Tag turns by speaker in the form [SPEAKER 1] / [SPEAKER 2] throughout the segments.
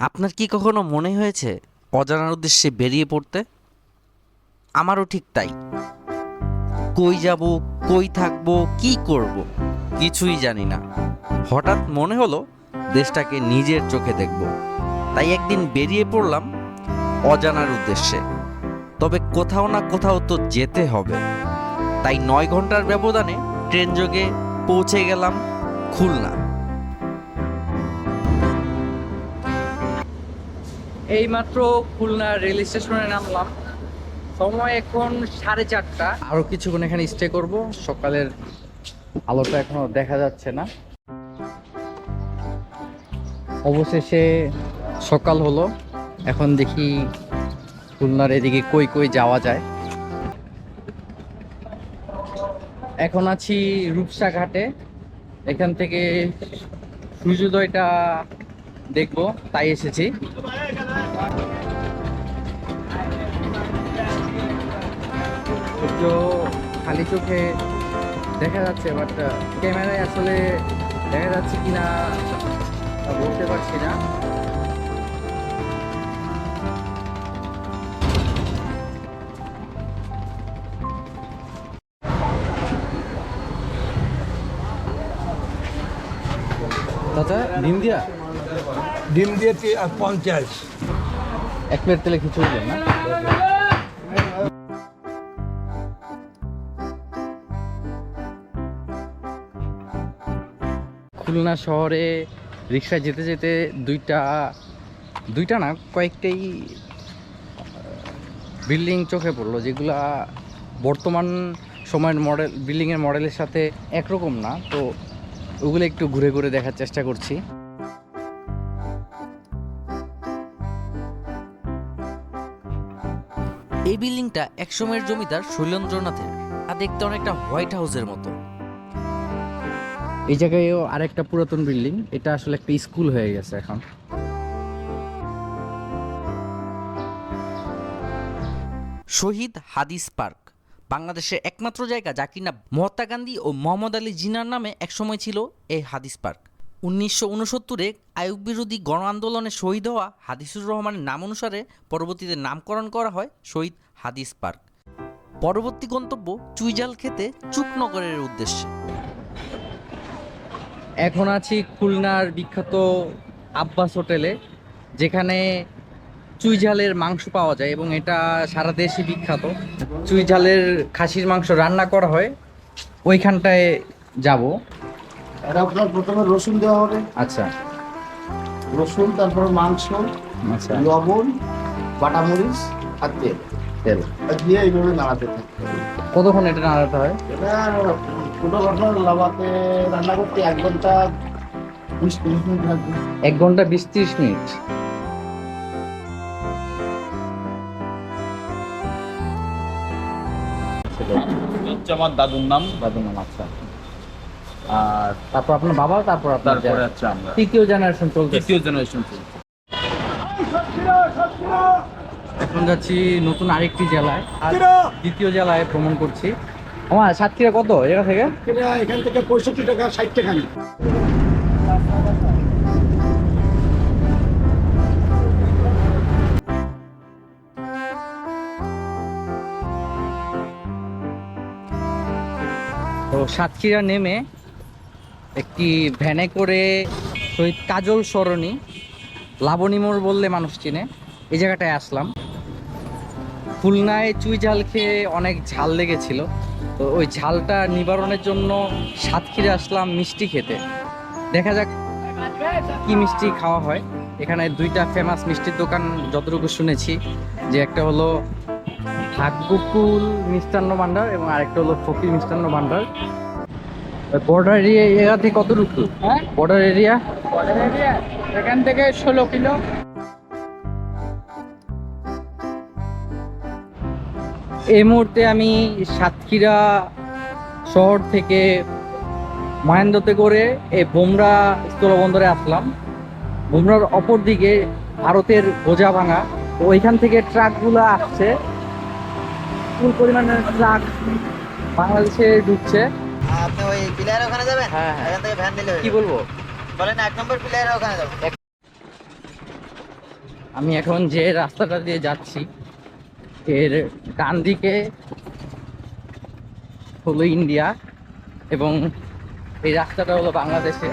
[SPEAKER 1] আপনার কি কখনো মনে হয়েছে অজানার উদ্দেশ্যে বেরিয়ে পড়তে? আমারও ঠিক তাই। কই যাব, কই থাকব, কি করব, কিছুই জানি না। হঠাৎ মনে হলো দেশটাকে নিজের চোখে দেখব। তাই একদিন বেরিয়ে পড়লাম অজানার উদ্দেশ্যে। তবে কোথাও না কোথাও তো যেতে হবে। তাই নয় ঘণ্টার ব্যবধানে ট্রেন যোগে পৌঁছে গেলাম খুলনা।
[SPEAKER 2] এইমাত্র খুলনা রেল স্টেশনে নামলাম। সময় এখন সাড়ে চারটা। আরও কিছুক্ষণ এখানে স্টে করব। সকালের আলোটা এখনও দেখা যাচ্ছে না। অবশেষে সকাল হলো। এখন দেখি খুলনার এদিকে কই কই যাওয়া যায়। এখন আছি রূপসা ঘাটে। এখান থেকে সূর্যোদয়টা দেখব, তাই এসেছি। সূর্য খালি চোখে দেখা যাচ্ছে বাট ক্যামেরায় আসলে দেখা যাচ্ছে কিনা তা বলতে পারছি না। ডিম দিয়া?
[SPEAKER 3] ডিম দিয়ে আর পঞ্চাশ।
[SPEAKER 2] এক প্লেট তেলে খিচুড়ি দেন না? খুলনা শহরে রিক্সায় যেতে যেতে দুইটা দুইটা না, কয়েকটাই বিল্ডিং চোখে পড়ল, যেগুলা বর্তমান সময়ের মডেল, বিল্ডিংয়ের মডেলের সাথে একরকম না। তো ওগুলো একটু ঘুরে ঘুরে দেখার চেষ্টা করছি।
[SPEAKER 1] এই বিল্ডিংটা একসময়ের জমিদার শৈলেন্দ্রনাথের। আর দেখতে অনেকটা হোয়াইট হাউসের মতো।
[SPEAKER 2] এই জায়গায়ও আরেকটা পুরাতন বিল্ডিং এটা আসলে একটা স্কুল হয়ে গেছে এখন।
[SPEAKER 1] শহীদ হাদিস পার্ক, বাংলাদেশের একমাত্র জায়গা যা কিনা মহাত্মা গান্ধী ও মোহাম্মদ আলী জিনার নামে একসময় ছিল এই হাদিস পার্ক। উনিশশো উনসত্তরে আয়ুব বিরোধী গণ আন্দোলনে শহীদ হওয়া হাদিসুর রহমানের নাম অনুসারে পরবর্তীতে নামকরণ করা হয় শহীদ হাদিস পার্ক। পরবর্তী গন্তব্য চুইজাল খেতে চুকনগরের উদ্দেশ্যে।
[SPEAKER 2] এখন আছি খুলনার বিখ্যাত আব্বাস হোটেলে যেখানে চুইঝালের মাংস পাওয়া যায় এবং এটা সারা দেশে বিখ্যাত। চুইঝালের খাসির মাংস রান্না করা হয় ওইখানটায় যাব।
[SPEAKER 4] এটা আপনার প্রথমে রসুন দেওয়া হবে।
[SPEAKER 2] আচ্ছা।
[SPEAKER 4] রসুন তারপর মাংস
[SPEAKER 2] আচ্ছা।
[SPEAKER 4] লবণ বাটামরিচ আর তেল।
[SPEAKER 2] তেল।
[SPEAKER 4] দিয়ে এইভাবে নাড়াতে হবে।
[SPEAKER 2] কতক্ষণ এটা নাড়াতে হয়?
[SPEAKER 4] এটা পুরো ঘটনা লাভাতে রান্না করতে এক ঘণ্টা বিশ তিরিশ মিনিট লাগবে।
[SPEAKER 2] এক ঘণ্টা বিশ ত্রিশ মিনিট।
[SPEAKER 5] হচ্ছে আমার দাদুর নাম।
[SPEAKER 2] দাদুর নাম আচ্ছা। আর তারপর আপনার বাবা তারপর আপনার
[SPEAKER 5] তারপরে হচ্ছে আমরা।
[SPEAKER 2] তৃতীয় জেনারেশন চলছে
[SPEAKER 5] তৃতীয় জেনারেশন চলছে।
[SPEAKER 2] এখন যাচ্ছি নতুন আরেকটি জেলায়। আর দ্বিতীয় জেলায় ভ্রমণ করছি। আমার সাতক্ষীরা কত এখান থেকে?
[SPEAKER 4] এখান থেকে পঁয়ষট্টি টাকা ষাট টাকা
[SPEAKER 2] তো সাতক্ষীরা নেমে একটি ভ্যানে করে শহীদ কাজল সরণি লাবণী মোড় বললে মানুষ চিনে। এই জায়গাটায় আসলাম। খুলনায় চুই ঝাল খেয়ে অনেক ঝাল লেগেছিল। তো ওই ঝালটা নিবারণের জন্য সাতক্ষীরা আসলাম মিষ্টি খেতে। দেখা যাক কি মিষ্টি খাওয়া হয়। এখানে দুইটা ফেমাস মিষ্টির দোকান যতটুকু শুনেছি যে একটা হলো ভাগ্যকুল মিষ্টান্ন ভান্ডার এবং আরেকটা হলো ফকির মিষ্টান্ন ভান্ডার বর্ডার এরিয়া এরিয়া থেকে কত দূর হ্যাঁ বর্ডার এরিয়া
[SPEAKER 6] এখান থেকে ষোলো কিলো।
[SPEAKER 2] এই মুহূর্তে আমি সাতক্ষীরা শহর থেকে মহেন্দ্রতে করে এই বোমরা স্থলবন্দরে আসলাম। বোমরার অপর দিকে ভারতের গোজা ভাঙা তো ওইখান থেকে ট্রাকগুলো আসছে। ফুল পরিমাণে ট্রাক বাংলাদেশে ঢুকছে।
[SPEAKER 7] আপনি ওই ওখানে যাবেন?
[SPEAKER 2] হ্যাঁ হ্যাঁ।
[SPEAKER 7] এখান থেকে ভ্যান নিলে
[SPEAKER 2] কি বলব?
[SPEAKER 7] বলেন এক নম্বর ওখানে যাবেন
[SPEAKER 2] আমি এখন যে রাস্তাটা দিয়ে যাচ্ছি এর ডান দিকে হলো ইন্ডিয়া এবং এই রাস্তাটা হলো বাংলাদেশে।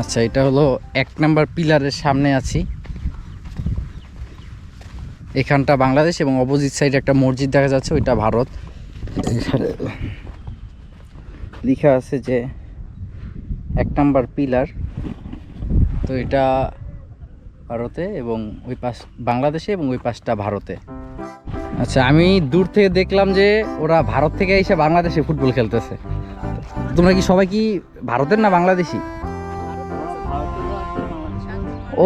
[SPEAKER 2] আচ্ছা এটা হলো এক নাম্বার পিলারের সামনে আছি। এখানটা বাংলাদেশ এবং অপোজিট সাইডে একটা মসজিদ দেখা যাচ্ছে, ওইটা ভারত। এখানে লেখা আছে যে এক নাম্বার পিলার। তো এটা ভারতে এবং ওই পাশ বাংলাদেশে এবং ওই পাশটা ভারতে। আচ্ছা আমি দূর থেকে দেখলাম যে ওরা ভারত থেকে এসে বাংলাদেশে ফুটবল খেলতেছে। তোমরা কি সবাই কি ভারতের না বাংলাদেশি?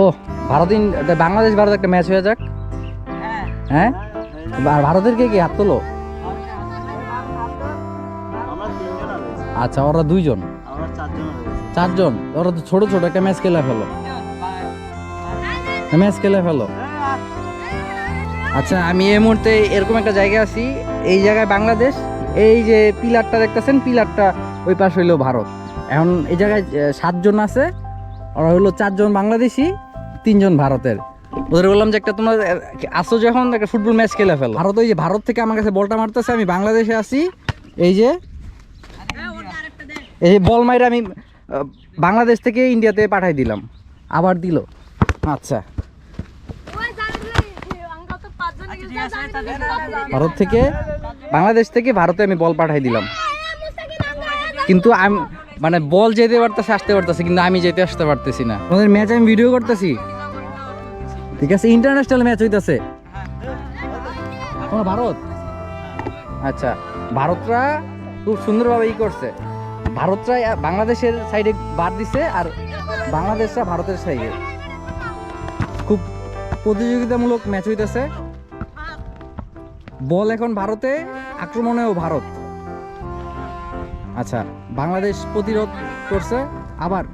[SPEAKER 2] ও ভারত বাংলাদেশ ভারত একটা ম্যাচ হয়ে যাক। হ্যাঁ। ভারতের কে কি হাত তোলো? আচ্ছা ওরা দুইজন? চারজন ওরা তো ছোট ছোট একটা ম্যাচ খেলে ফেলো। ম্যাচ খেলে ফেলো। আচ্ছা আমি এই মুহূর্তে এরকম একটা জায়গায় আছি এই জায়গায় বাংলাদেশ এই যে পিলারটা দেখতেছেন পিলারটা ওই পাশ হইল ভারত। এখন এই জায়গায় সাতজন আছে ওরা হলো চারজন বাংলাদেশি তিনজন ভারতের। ওদের বললাম যে একটা তোমরা আসো যখন একটা ফুটবল ম্যাচ খেলে ফেলো। ভারত ওই যে ভারত থেকে আমার কাছে বলটা মারতেছে আমি বাংলাদেশে আছি এই যে এই বল মাইরে আমি বাংলাদেশ থেকে ইন্ডিয়াতে পাঠাই দিলাম। আবার দিল। আচ্ছা। ভারত থেকে, বাংলাদেশ থেকে ভারতে আমি বল পাঠাই দিলাম। কিন্তু আমি মানে বল যেতে পারতেছে, আসতে পারতেছে, কিন্তু আমি যেতে আসতে পারতেছি না। আমাদের ম্যাচ আমি ভিডিও করতেছি। ঠিক আছে ইন্টারন্যাশনাল ম্যাচ হইতেছে। ভারত? আচ্ছা ভারতরা খুব সুন্দরভাবে ই করছে। ভারতরা বাংলাদেশের সাইডে বার দিছে, আর বাংলাদেশরা ভারতের সাইডে খুব প্রতিযোগিতামূলক ম্যাচ হইতেছে। বল এখন ভারতে, আক্রমণেও ভারত। আচ্ছা বাংলাদেশ প্রতিরোধ করছে, আবার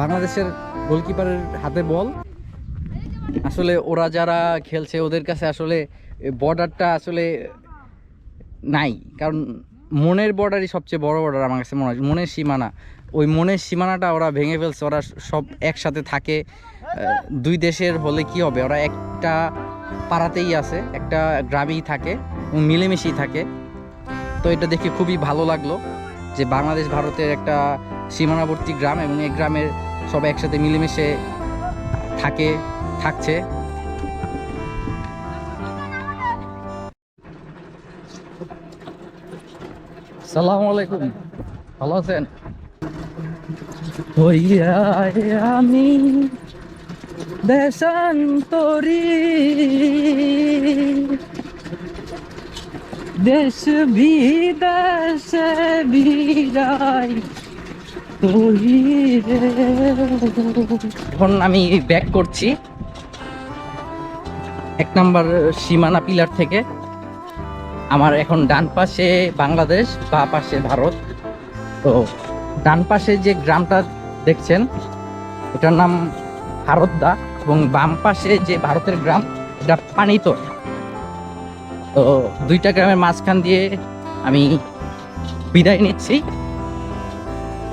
[SPEAKER 2] বাংলাদেশের গোলকিপারের হাতে বল। আসলে ওরা যারা খেলছে, ওদের কাছে আসলে বর্ডারটা আসলে নাই। কারণ মনের বর্ডারই সবচেয়ে বড় বর্ডার আমার কাছে মনে হয়। মনের সীমানা। ওই মনের সীমানাটা ওরা ভেঙে ফেলছে, ওরা সব একসাথে থাকে। দুই দেশের হলে কি হবে? ওরা একটা পাড়াতেই আছে, একটা গ্রামেই থাকে মিলেমিশেই থাকে। তো এটা দেখে খুবই ভালো লাগল যে বাংলাদেশ ভারতের একটা সীমানাবর্তী গ্রাম এবং এই গ্রামের সবাই একসাথে মিলেমিশে থাকে, থাকছে। সালামু আলাইকুম। ভালো আছেন? আমি দেশান্তরী। দেশ বিদেশে বিরাই এখন আমি ব্যাক করছি। এক নাম্বার সীমানা পিলার থেকে। আমার এখন ডান পাশে বাংলাদেশ, বা পাশে ভারত। তো ডান পাশে যে গ্রামটা দেখছেন, এটার নাম ভারতদা এবং বাম পাশে যে ভারতের গ্রাম, এটা পানিত তো দুইটা গ্রামের মাঝখান দিয়ে আমি বিদায় নিচ্ছি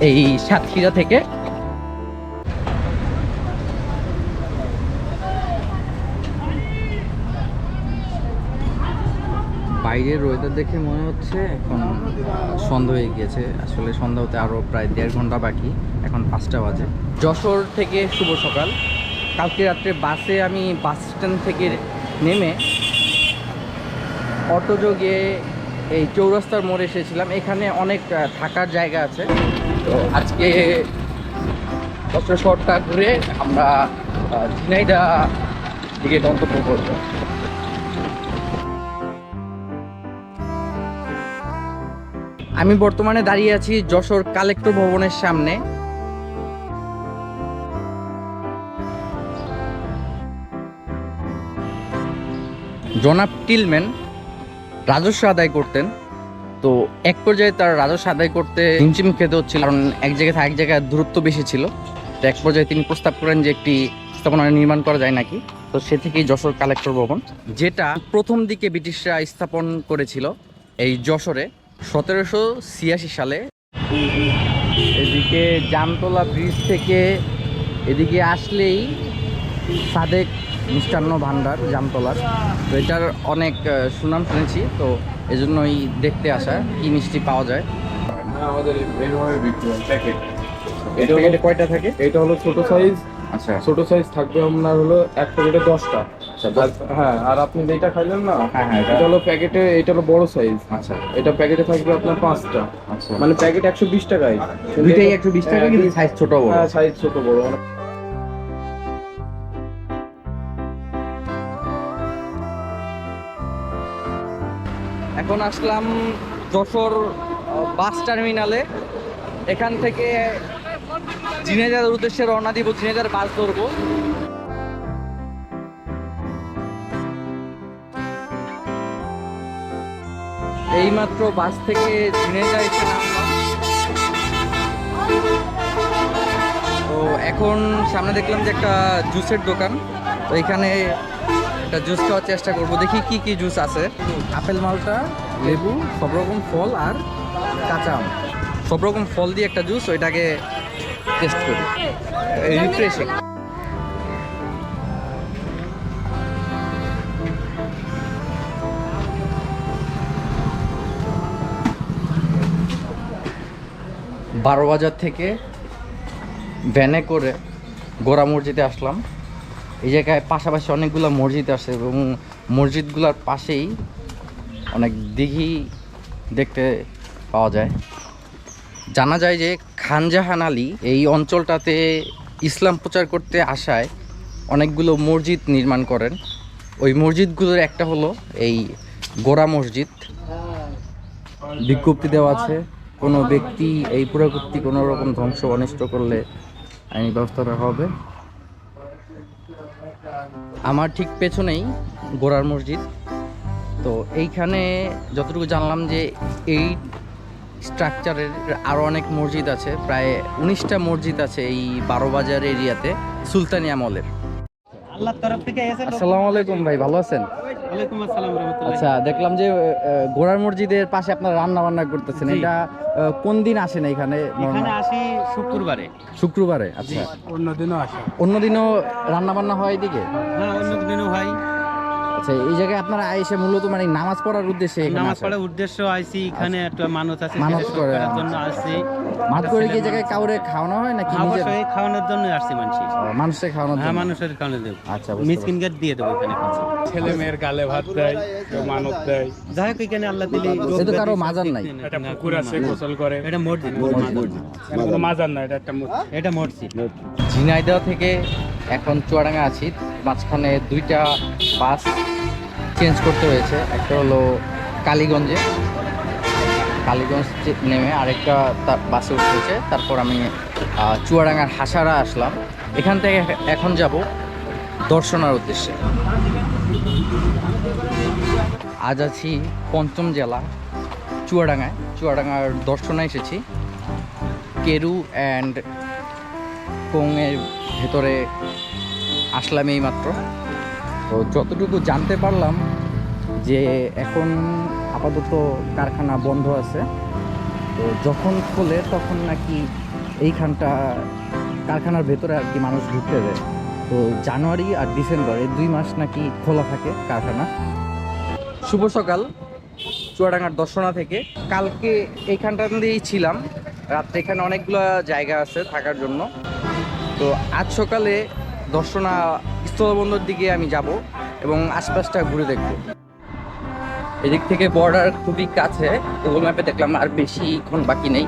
[SPEAKER 2] এই সাতক্ষীরা থেকে। বাইরের ওয়েদার দেখে মনে হচ্ছে এখন সন্ধ্যা হয়ে গিয়েছে। আসলে সন্ধ্যা হতে আরও প্রায় দেড় ঘণ্টা বাকি, এখন পাঁচটা বাজে। যশোর থেকে শুভ সকাল। কালকে রাত্রে বাসে আমি বাস স্ট্যান্ড থেকে নেমে অটোযোগে এই চৌরাস্তার মোড়ে এসেছিলাম। এখানে অনেক থাকার জায়গা আছে। তো আজকে যশোর শহরটা ঘুরে আমরা ঝিনাইদা দিকে গন্তব্য করব। আমি বর্তমানে দাঁড়িয়ে আছি যশোর কালেক্টর ভবনের সামনে। জনাব টিলম্যান রাজস্ব আদায় করতেন। তো এক পর্যায়ে তার রাজস্ব আদায় করতে হিমচিম খেতে হচ্ছিল, কারণ এক জায়গা থেকে এক জায়গায় দূরত্ব বেশি ছিল। তো এক পর্যায়ে তিনি প্রস্তাব করেন যে একটি স্থাপনা নির্মাণ করা যায় নাকি। তো সে থেকেই যশোর কালেক্টর ভবন, যেটা প্রথম দিকে ব্রিটিশরা স্থাপন করেছিল এই যশোরে। সতেরোশো ছিয়াশি সালে এদিকে জামতলা ব্রিজ থেকে এদিকে আসলেই সাদেক মিষ্টান্ন ভান্ডার জামতলার। তো এটার অনেক সুনাম শুনেছি তো এই এজন্যই দেখতে আসা কি মিষ্টি পাওয়া যায়।
[SPEAKER 8] আমাদের এইভাবে বিক্রি হয় প্যাকেট
[SPEAKER 2] এটা কয়টা থাকে?
[SPEAKER 8] এটা হলো ছোট সাইজ
[SPEAKER 2] আচ্ছা।
[SPEAKER 8] ছোট সাইজ থাকবে আপনার হলো এক প্যাকেটে দশটা।
[SPEAKER 2] আচ্ছা
[SPEAKER 8] আর- হ্যাঁ আর আপনি যেটা খাইলেন না
[SPEAKER 2] হ্যাঁ, হ্যাঁ, এটা-
[SPEAKER 8] হলো প্যাকেটে এটা হলো বড় সাইজ
[SPEAKER 2] আচ্ছা।
[SPEAKER 8] এটা প্যাকেটে থাকবে আপনার পাঁচটা।
[SPEAKER 2] আচ্ছা।
[SPEAKER 8] মানে প্যাকেট একশো বিশ টাকায়
[SPEAKER 2] দুইটাই একশো বিশ টাকা কিন্তু সাইজ ছোট বড়?
[SPEAKER 8] হ্যাঁ সাইজ ছোট বড়।
[SPEAKER 2] এখন আসলাম যশোর বাস টার্মিনালে। এখান থেকে ঝিনেদার উদ্দেশ্যে রওনা দিব ঝিনেদার বাস ধরবো এইমাত্র বাস থেকে ঝিনেদা এসে তো এখন সামনে দেখলাম যে একটা জুসের দোকান। তো এখানে একটা জুস খাওয়ার চেষ্টা করব। দেখি কি কি জুস আছে। আপেল মালটা, লেবু, সব রকম ফল আর কাঁচা আম। সব রকম ফল দিয়ে একটা জুস, ওইটাকে টেস্ট করি। রিফ্রেশিং বারো বাজার থেকে ভ্যানে করে গোড়া মসজিদে আসলাম। এই জায়গায় পাশাপাশি অনেকগুলো মসজিদ আছে এবং মসজিদগুলোর পাশেই অনেক দিঘি দেখতে পাওয়া যায়। জানা যায় যে খানজাহান আলী এই অঞ্চলটাতে ইসলাম প্রচার করতে আসায় অনেকগুলো মসজিদ নির্মাণ করেন। ওই মসজিদগুলোর একটা হলো এই গোড়া মসজিদ। বিজ্ঞপ্তি দেওয়া আছে, কোনো ব্যক্তি এই পুরাকৃতি কোনো রকম ধ্বংস অনিষ্ট করলে আইনি ব্যবস্থা রাখা হবে। আমার ঠিক পেছনেই গোড়ার মসজিদ। তো এইখানে যতটুকু জানলাম যে এই স্ট্রাকচারের আরও অনেক মসজিদ আছে প্রায় উনিশটা মসজিদ আছে এই বারো বাজার এরিয়াতে সুলতানি আমলের
[SPEAKER 7] আল্লাহর তরফ থেকে এসে
[SPEAKER 2] আসসালামু আলাইকুম ভাই ভালো আছেন? আচ্ছা দেখলাম যে আহ, গোড়ার মসজিদের পাশে আপনারা রান্না বান্না করতেছেন এটা আহ, কোন দিন আসেন এখানে
[SPEAKER 7] এখানে আসি শুক্রবারে।
[SPEAKER 2] শুক্রবারে আচ্ছা।
[SPEAKER 3] অন্যদিনও আসে।
[SPEAKER 2] অন্যদিনও রান্না বান্না হয় এদিকে?
[SPEAKER 7] হ্যাঁ অন্য দিনও ভাই
[SPEAKER 2] আচ্ছা এই জায়গায় আপনারা এসে মূলত মানে নামাজ পড়ার উদ্দেশ্যে
[SPEAKER 7] নামাজ পড়ার উদ্দেশ্য আইছি এখানে একটা আছে করার
[SPEAKER 2] আচ্ছা।
[SPEAKER 7] জন্য আসছি
[SPEAKER 2] মাঠ করে কি জায়গায় কাউরে খাওয়ানো হয় নাকি নিজের?
[SPEAKER 7] খাওয়ানোর জন্য আসছি মানুষ
[SPEAKER 2] মানুষের খাওয়ানোর জন্য।
[SPEAKER 7] মানুষের খাওয়ানো দেবো
[SPEAKER 2] আচ্ছা বুঝতে
[SPEAKER 7] দিয়ে দেবো এখানে।
[SPEAKER 8] ছেলে মেয়ের গালে ভাত দেয় কেউ মানত দেয়।
[SPEAKER 7] যাই হোক এখানে আল্লাহ দিলি
[SPEAKER 2] এ কারও মাজার নাই।
[SPEAKER 8] একটা পুকুর আছে গোসল করে।
[SPEAKER 7] এটা মসজিদ।
[SPEAKER 8] মাজার না এটা একটা মসজিদ।
[SPEAKER 7] এটা মসজিদ।
[SPEAKER 2] ঝিনাইদহ থেকে এখন চুয়াডাঙ্গা আছি মাঝখানে দুইটা বাস চেঞ্জ করতে হয়েছে। একটা হলো কালীগঞ্জে। কালীগঞ্জ নেমে আরেকটা তার বাসে উঠতে হয়েছে তারপর আমি চুয়াডাঙ্গার হাসারা আসলাম। এখান থেকে এখন যাব দর্শনার উদ্দেশ্যে। আজ আছি পঞ্চম জেলা, চুয়াডাঙ্গায়। চুয়াডাঙ্গার দর্শনে এসেছি। কেরু অ্যান্ড কোংয়ের ভেতরে আসলাম এই মাত্র তো যতটুকু জানতে পারলাম যে এখন আপাতত কারখানা বন্ধ আছে, তো যখন খোলে তখন নাকি এইখানটা কারখানার ভেতরে আর কি মানুষ ঢুকতে দেয়। তো জানুয়ারি আর ডিসেম্বর এই দুই মাস নাকি খোলা থাকে কারখানা। শুভ সকাল, চুয়াডাঙ্গার দর্শনা থেকে। কালকে এইখানটা দিয়েই ছিলাম, রাত্রে এখানে অনেকগুলো জায়গা আছে থাকার জন্য। তো আজ সকালে দর্শনা স্থলবন্দর দিকে আমি যাব এবং আশপাশটা ঘুরে দেখব। এদিক থেকে বর্ডার খুবই কাছে গুগল ম্যাপে দেখলাম আর বেশিক্ষণ বাকি নেই।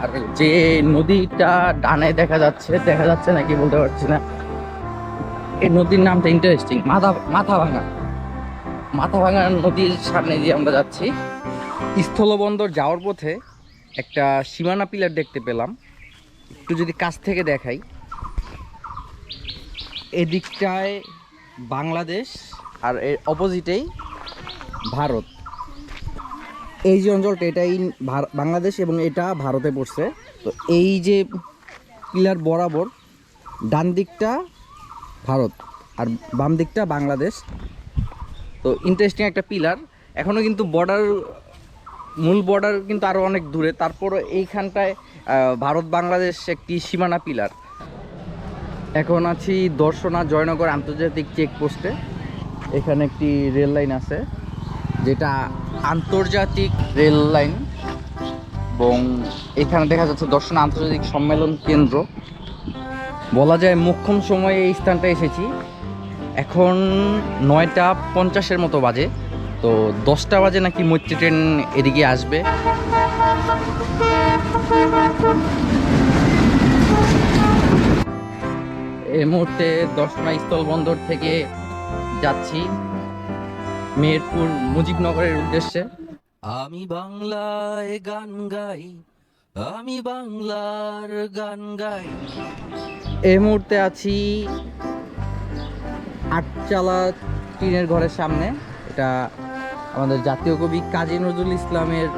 [SPEAKER 2] আর যে নদীটা ডানে দেখা যাচ্ছে দেখা যাচ্ছে নাকি বলতে পারছি না। এই নদীর নামটা ইন্টারেস্টিং মাথা মাথা ভাঙা মাথা ভাঙা নদীর সামনে দিয়ে আমরা যাচ্ছি। স্থলবন্দর যাওয়ার পথে একটা সীমানা পিলার দেখতে পেলাম। একটু যদি কাছ থেকে দেখাই। এদিকটায় বাংলাদেশ আর এর অপোজিটেই ভারত। এই যে অঞ্চলটা, এটাই বাংলাদেশ এবং এটা ভারতে পড়ছে। তো এই যে পিলার বরাবর ডান দিকটা ভারত আর বাম দিকটা বাংলাদেশ। তো ইন্টারেস্টিং একটা পিলার। এখনও কিন্তু বর্ডার মূল বর্ডার কিন্তু আরও অনেক দূরে। তারপরও এইখানটায় ভারত বাংলাদেশ একটি সীমানা পিলার। এখন আছি দর্শনা জয়নগর আন্তর্জাতিক চেকপোস্টে এখানে একটি রেল লাইন আছে, যেটা আন্তর্জাতিক রেল লাইন। এবং এখানে দেখা যাচ্ছে দর্শনা আন্তর্জাতিক সম্মেলন কেন্দ্র। বলা যায় মোক্ষম সময়ে এই স্থানটা এসেছি। এখন নয়টা পঞ্চাশের মতো বাজে, তো দশটা বাজে নাকি মৈত্রী ট্রেন এদিকে আসবে। এই মুহূর্তে দর্শনা স্থলবন্দর থেকে যাচ্ছি মেহেরপুর মুজিবনগরের উদ্দেশ্যে।
[SPEAKER 1] আমি বাংলায় গান গাই আমি বাংলার গান গাই।
[SPEAKER 2] এই মুহূর্তে আছি আটচালা টিনের ঘরের সামনে। এটা আমাদের জাতীয় কবি কাজী নজরুল ইসলামের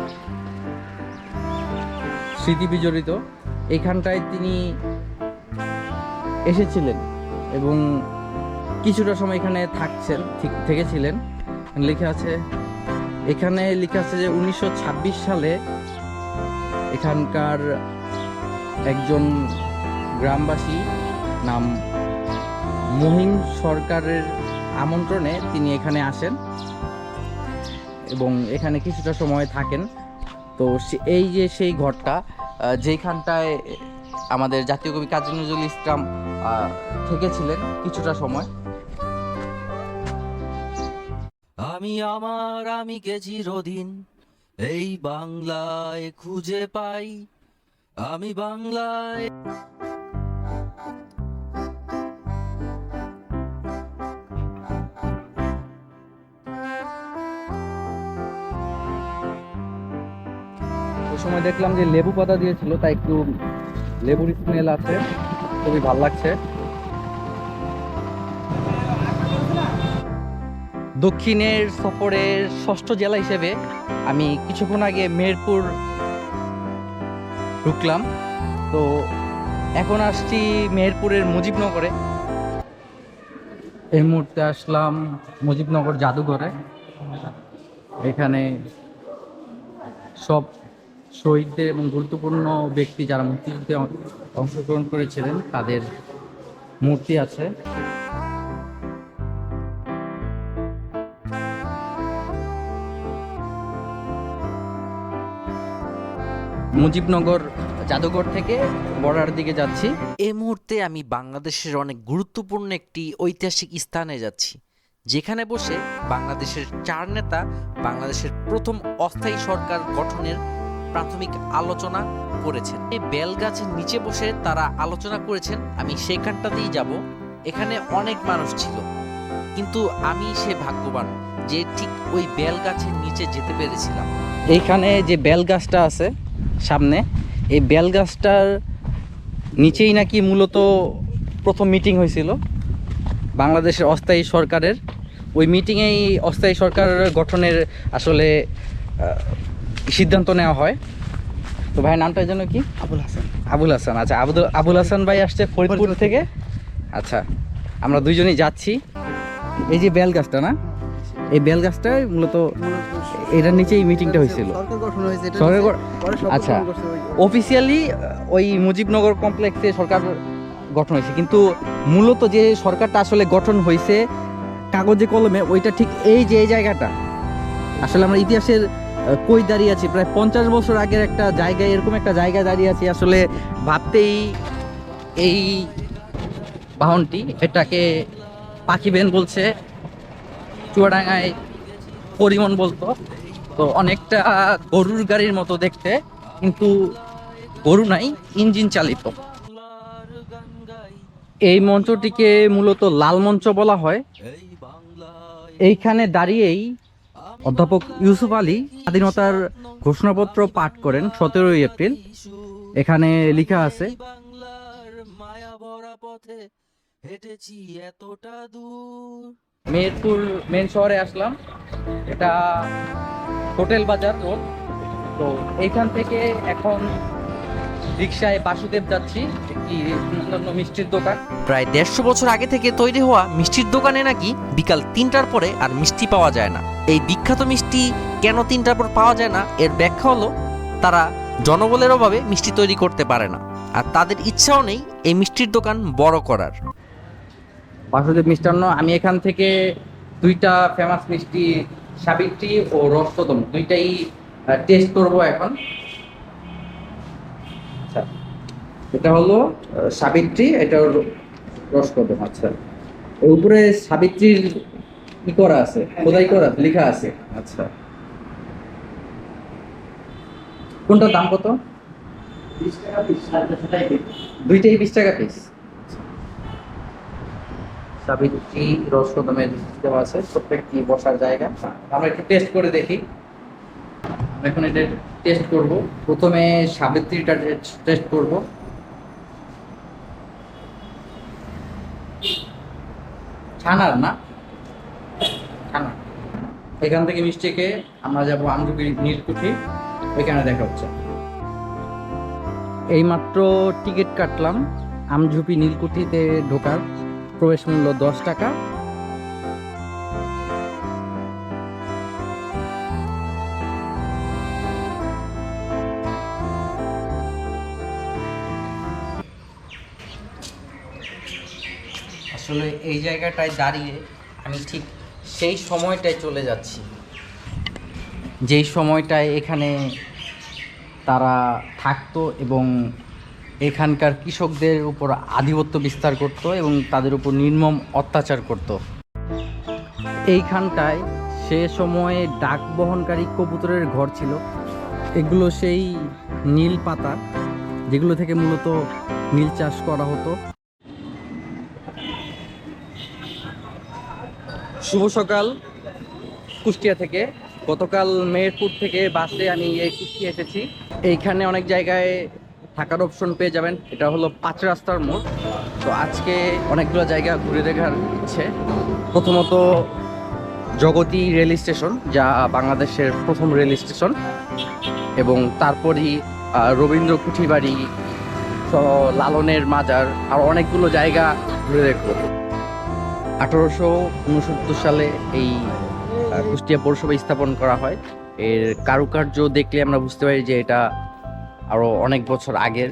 [SPEAKER 2] স্মৃতি বিজড়িত। এইখানটায় তিনি এসেছিলেন এবং কিছুটা সময় এখানে থাকছেন, ঠিক, থেকেছিলেন। লেখা আছে, এখানে লেখা আছে যে উনিশশো ছাব্বিশ সালে এখানকার একজন গ্রামবাসী নাম মহিম সরকারের আমন্ত্রণে তিনি এখানে আসেন এবং এখানে কিছুটা সময় থাকেন। তো এই যে সেই ঘরটা যেখানটায় আমাদের জাতীয় কবি কাজী নজরুল ইসলাম আহ, থেকেছিলেন কিছুটা সময়।
[SPEAKER 1] আমি আমার আমি কে চিরদিন এই বাংলায় খুঁজে পাই। আমি বাংলায়
[SPEAKER 2] ওই সময় দেখলাম যে লেবু পাতা দিয়েছিল তাই একটু লেবুর স্মেল আছে, খুবই ভালো লাগছে। দক্ষিণের সফরের ষষ্ঠ জেলা হিসেবে আমি কিছুক্ষণ আগে মেহেরপুর ঢুকলাম। তো এখন আসছি মেহেরপুরের মুজিবনগরে। এই মুহূর্তে আসলাম মুজিবনগর জাদুঘরে। এখানে সব শহীদদের এবং গুরুত্বপূর্ণ ব্যক্তি যারা মুক্তিযুদ্ধে অংশগ্রহণ করেছিলেন, তাদের মূর্তি আছে। মুজিবনগর জাদুঘর থেকে বর্ডার দিকে যাচ্ছি।
[SPEAKER 1] এ মুহূর্তে আমি বাংলাদেশের অনেক গুরুত্বপূর্ণ একটি ঐতিহাসিক স্থানে যাচ্ছি, যেখানে বসে বাংলাদেশের চার নেতা, বাংলাদেশের প্রথম অস্থায়ী সরকার গঠনের প্রাথমিক আলোচনা করেছেন। এই বেল গাছের নিচে বসে তারা আলোচনা করেছেন, আমি সেখানটাতেই যাব। এখানে অনেক মানুষ ছিল। কিন্তু আমি সে ভাগ্যবান যে ঠিক ওই বেল গাছের নিচে যেতে পেরেছিলাম।
[SPEAKER 2] এইখানে যে বেল গাছটা আছে সামনে, এই বেল গাছটার নিচেই নাকি মূলত প্রথম মিটিং হয়েছিল বাংলাদেশের অস্থায়ী সরকারের। ওই মিটিংয়েই অস্থায়ী সরকার গঠনের আসলে সিদ্ধান্ত নেওয়া হয়। তো ভাই নামটা জন্য কি?
[SPEAKER 7] আবুল হাসান।
[SPEAKER 2] আবুল হাসান। আচ্ছা আবুল আবুল হাসান ভাই আসছে ফরিদপুর থেকে। আচ্ছা আমরা দুইজনেই যাচ্ছি। এই যে বেল গাছটা না? এই বেল গাছটাই মূলত এটার নিচেই মিটিংটা হয়েছিল।
[SPEAKER 7] সরকার
[SPEAKER 2] আচ্ছা। অফিসিয়ালি ওই মুজিবনগর কমপ্লেক্সে সরকার গঠন হয়েছে। কিন্তু মূলত যে সরকারটা আসলে গঠন হয়েছে কাগজে কলমে ওইটা ঠিক এই যে এই জায়গাটা। আসলে আমরা ইতিহাসের কই দাঁড়িয়ে আছি? প্রায় পঞ্চাশ বছর আগের একটা জায়গায়, এরকম একটা জায়গায় দাঁড়িয়ে আছি। আসলে ভাবতেই এই বাহনটি এটাকে পাখি বেন বলছে, চুয়াডাঙ্গায় পরিমন বলতো। তো অনেকটা গরুর গাড়ির মতো দেখতে, কিন্তু গরু নাই, ইঞ্জিন চালিত। এই মঞ্চটিকে মূলত লাল মঞ্চ বলা হয়। এইখানে দাঁড়িয়েই অধ্যাপক ইউসুফ আলী স্বাধীনতার ঘোষণাপত্র পাঠ করেন সতেরোই এপ্রিল। এখানে লেখা আছে
[SPEAKER 1] হেঁটেছি এতটা দূর
[SPEAKER 2] মেহেরপুর মেন শহরে আসলাম। এটা হোটেল বাজার রোড। তো এইখান থেকে এখন রিক্সায় বাসুদেব যাচ্ছি অন্যান্য মিষ্টির দোকান।
[SPEAKER 1] প্রায় দেড়শো বছর আগে থেকে তৈরি হওয়া মিষ্টির দোকানে নাকি বিকাল তিনটার পরে আর মিষ্টি পাওয়া যায় না। এই বিখ্যাত মিষ্টি কেন তিনটার পর পাওয়া যায় না এর ব্যাখ্যা হলো তারা জনবলের অভাবে মিষ্টি তৈরি করতে পারে না আর তাদের ইচ্ছাও নেই এই মিষ্টির দোকান বড় করার।
[SPEAKER 2] বাসুদেব মিষ্টান্ন আমি এখান থেকে দুইটা ফেমাস মিষ্টি সাবিত্রী ও রসকদম দুইটাই টেস্ট করব এখন আচ্ছা এটা হলো সাবিত্রী এটা হলো রসকদম। আচ্ছা। এর উপরে সাবিত্রীর কি করা আছে? খোদাই করা লেখা আছে। আচ্ছা। কোনটার দাম কত? দুইটাই বিশ টাকা পিস। সাবিত্রী রসকদমের দেওয়া আছে প্রত্যেকটি বসার জায়গা। আমরা একটু টেস্ট করে দেখি। এখন এটা টেস্ট করব। প্রথমে সাবিত্রীটা টেস্ট করব। ছানার না? থানা এখান থেকে মিষ্টিকে আমরা যাব আমজুবি নীলকুঠি, ওইখানে দেখা হচ্ছে। এইমাত্র টিকিট কাটলাম, আমঝুপি নীলকুঠিতে ঢোকার প্রবেশ মূল্য দশ টাকা। আসলে এই জায়গাটায় দাঁড়িয়ে আমি ঠিক সেই সময়টায় চলে যাচ্ছি। যেই সময়টায় এখানে তারা থাকতো এবং এখানকার কৃষকদের উপর আধিপত্য বিস্তার করত এবং তাদের উপর নির্মম অত্যাচার করত। এইখানটায় সে সময়ে ডাক বহনকারী কবুতরের ঘর ছিল। এগুলো সেই নীল পাতা, যেগুলো থেকে মূলত নীল চাষ করা হতো। শুভ সকাল কুষ্টিয়া থেকে। গতকাল মেহেরপুর থেকে বাসে আমি এই কুষ্টিয়া এসেছি। এইখানে অনেক জায়গায় থাকার অপশন পেয়ে যাবেন। এটা হলো পাঁচ রাস্তার মোড়। তো আজকে অনেকগুলো জায়গা ঘুরে দেখার ইচ্ছে। প্রথমত জগতী রেল স্টেশন, যা বাংলাদেশের প্রথম রেল স্টেশন। এবং তারপরই রবীন্দ্র কুঠিবাড়ি লালনের মাজার, আর অনেকগুলো জায়গা ঘুরে দেখব। আঠারোশো উনসত্তর সালে এই কুষ্টিয়া পৌরসভা স্থাপন করা হয়। এর কারুকার্য দেখলে আমরা বুঝতে পারি যে এটা আরও অনেক বছর আগের।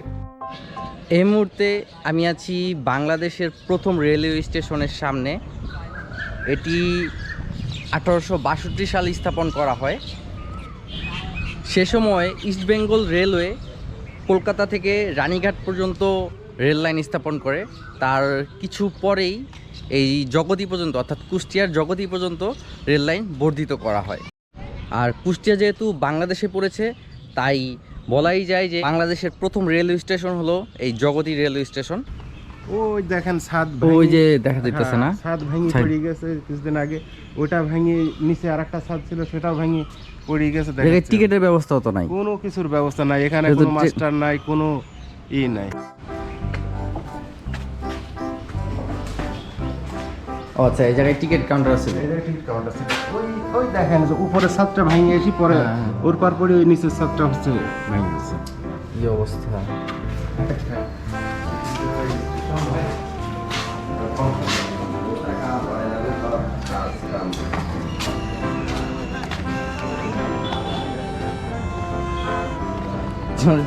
[SPEAKER 2] এই মুহূর্তে আমি আছি বাংলাদেশের প্রথম রেলওয়ে স্টেশনের সামনে। এটি আঠারোশো বাষট্টি সালে স্থাপন করা হয়। সে সময় ইস্টবেঙ্গল রেলওয়ে কলকাতা থেকে রানীঘাট পর্যন্ত রেল লাইন স্থাপন করে। তার কিছু পরেই এই জগতি পর্যন্ত অর্থাৎ কুষ্টিয়ার জগতি পর্যন্ত রেল লাইন বর্ধিত করা হয়। আর কুষ্টিয়া যেহেতু বাংলাদেশে পড়েছে তাই বলাই যায় যে বাংলাদেশের প্রথম রেলওয়ে স্টেশন হলো এই জগতি রেলওয়ে স্টেশন।
[SPEAKER 9] ওই দেখেন ছাদ
[SPEAKER 2] ওই যে দেখা যাইতেছে না?
[SPEAKER 9] হ্যাঁ, ছাদ ভেঙে পড়ে গেছে কিছুদিন আগে। ওটা ভেঙে নিচে আরেকটা ছাদ ছিল সেটাও ভেঙে পড়ে গেছে দেখা
[SPEAKER 2] জায়গায় টিকিটের ব্যবস্থা তো নাই।
[SPEAKER 9] কোনো কিছুর ব্যবস্থা নাই এখানে কোনো মাস্টার নাই কোনো ই নাই।
[SPEAKER 2] আচ্ছা এই জায়গায় টিকিট কাউন্টার আছে।
[SPEAKER 9] কাউন্টার। ওই ওই দেখেন যে উপরের ছাদটা ভেঙে এসে পরে
[SPEAKER 2] হ্যাঁ,
[SPEAKER 9] ওর পর পরে ওই নিচের ছাদটা হচ্ছে ভেঙে গেছে।
[SPEAKER 2] কি অবস্থা?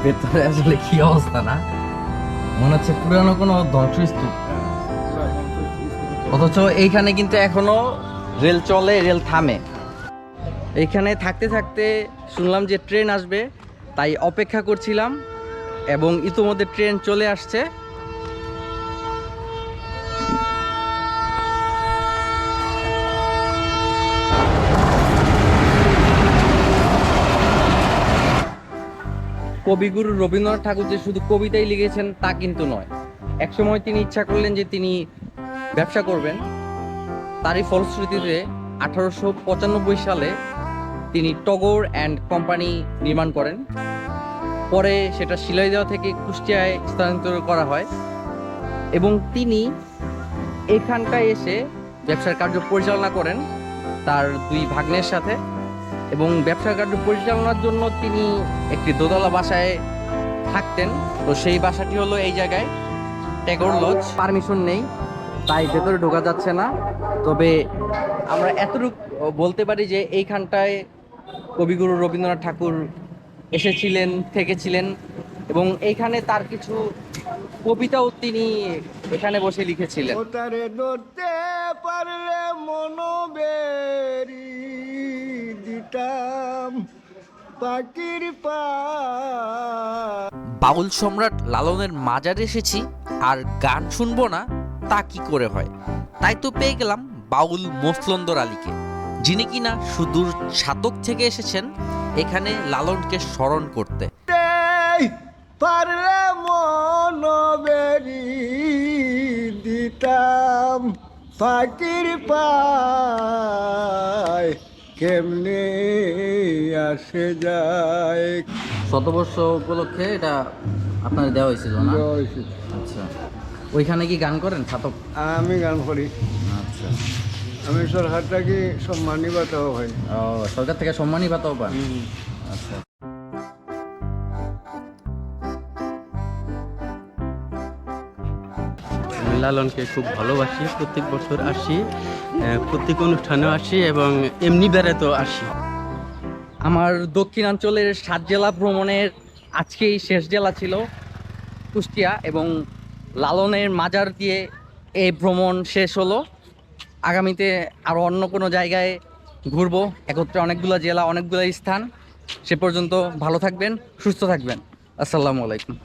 [SPEAKER 2] ভেতরে আসলে কি অবস্থা না? মনে হচ্ছে পুরানো কোনো ধ্বংসস্তূপ অথচ এইখানে কিন্তু এখনও রেল চলে, রেল থামে। এইখানে থাকতে থাকতে শুনলাম যে ট্রেন আসবে, তাই অপেক্ষা করছিলাম এবং ইতোমধ্যে ট্রেন চলে আসছে। কবিগুরু রবীন্দ্রনাথ ঠাকুর যে শুধু কবিতাই লিখেছেন তা কিন্তু নয়। একসময় তিনি ইচ্ছা করলেন যে তিনি ব্যবসা করবেন, তারই ফলশ্রুতিতে আঠারোশো পঁচানব্বই সালে তিনি টগর অ্যান্ড কোম্পানি নির্মাণ করেন। পরে সেটা শিলাইদহ থেকে কুষ্টিয়ায় স্থানান্তর করা হয় এবং তিনি এখানটায় এসে ব্যবসার কার্য পরিচালনা করেন তার দুই ভাগ্নের সাথে এবং ব্যবসার কার্য পরিচালনার জন্য তিনি একটি দোতলা বাসায় থাকতেন। তো সেই বাসাটি হলো এই জায়গায়। টেগর লজ পারমিশন নেই। তাই ভেতরে ঢোকা যাচ্ছে না। তবে আমরা এতটুকু বলতে পারি যে এইখানটায় কবিগুরু রবীন্দ্রনাথ ঠাকুর এসেছিলেন থেকেছিলেন এবং এইখানে তার কিছু কবিতাও তিনি এখানে বসে লিখেছিলেন।
[SPEAKER 3] তারে ধরতে পারলে মনোবেরি দিতাম পাখির পা।
[SPEAKER 1] বাউল সম্রাট লালনের মাজারে এসেছি আর গান শুনব না তা কি করে হয়? তাই তো পেয়ে গেলাম বাউল মফলন্দর আলীকে যিনি কিনা সুদূর সাতক থেকে এসেছেন এখানে লালনকে স্মরণ করতে।
[SPEAKER 3] পারলে মনোবেরি দিতাম পাখির পায় কেমনে আসে যায়।
[SPEAKER 2] শতবর্ষ উপলক্ষে এটা আপনার দেওয়া হয়েছিল না? আচ্ছা। ওইখানে কি গান করেন ছাতক
[SPEAKER 3] আমি গান করি।
[SPEAKER 2] আচ্ছা।
[SPEAKER 3] আমি সরকারটাকে সম্মানী বাতাও হয়?
[SPEAKER 2] ও সরকার থেকে সম্মানই পাতাও পান? আচ্ছা।
[SPEAKER 7] আমি লালনকে খুব ভালোবাসি প্রত্যেক বছর আসি প্রত্যেক অনুষ্ঠানেও আসি এবং এমনি বেড়াতেও আসি।
[SPEAKER 2] আমার দক্ষিণাঞ্চলের সাত জেলা ভ্রমণের আজকেই শেষ জেলা ছিল কুষ্টিয়া এবং লালনের মাজার দিয়ে এই ভ্রমণ শেষ হলো। আগামীতে আরও অন্য কোনো জায়গায় ঘুরবো। একত্রে অনেকগুলো জেলা, অনেকগুলো স্থান। সে পর্যন্ত ভালো থাকবেন, সুস্থ থাকবেন। আসসালামু আলাইকুম।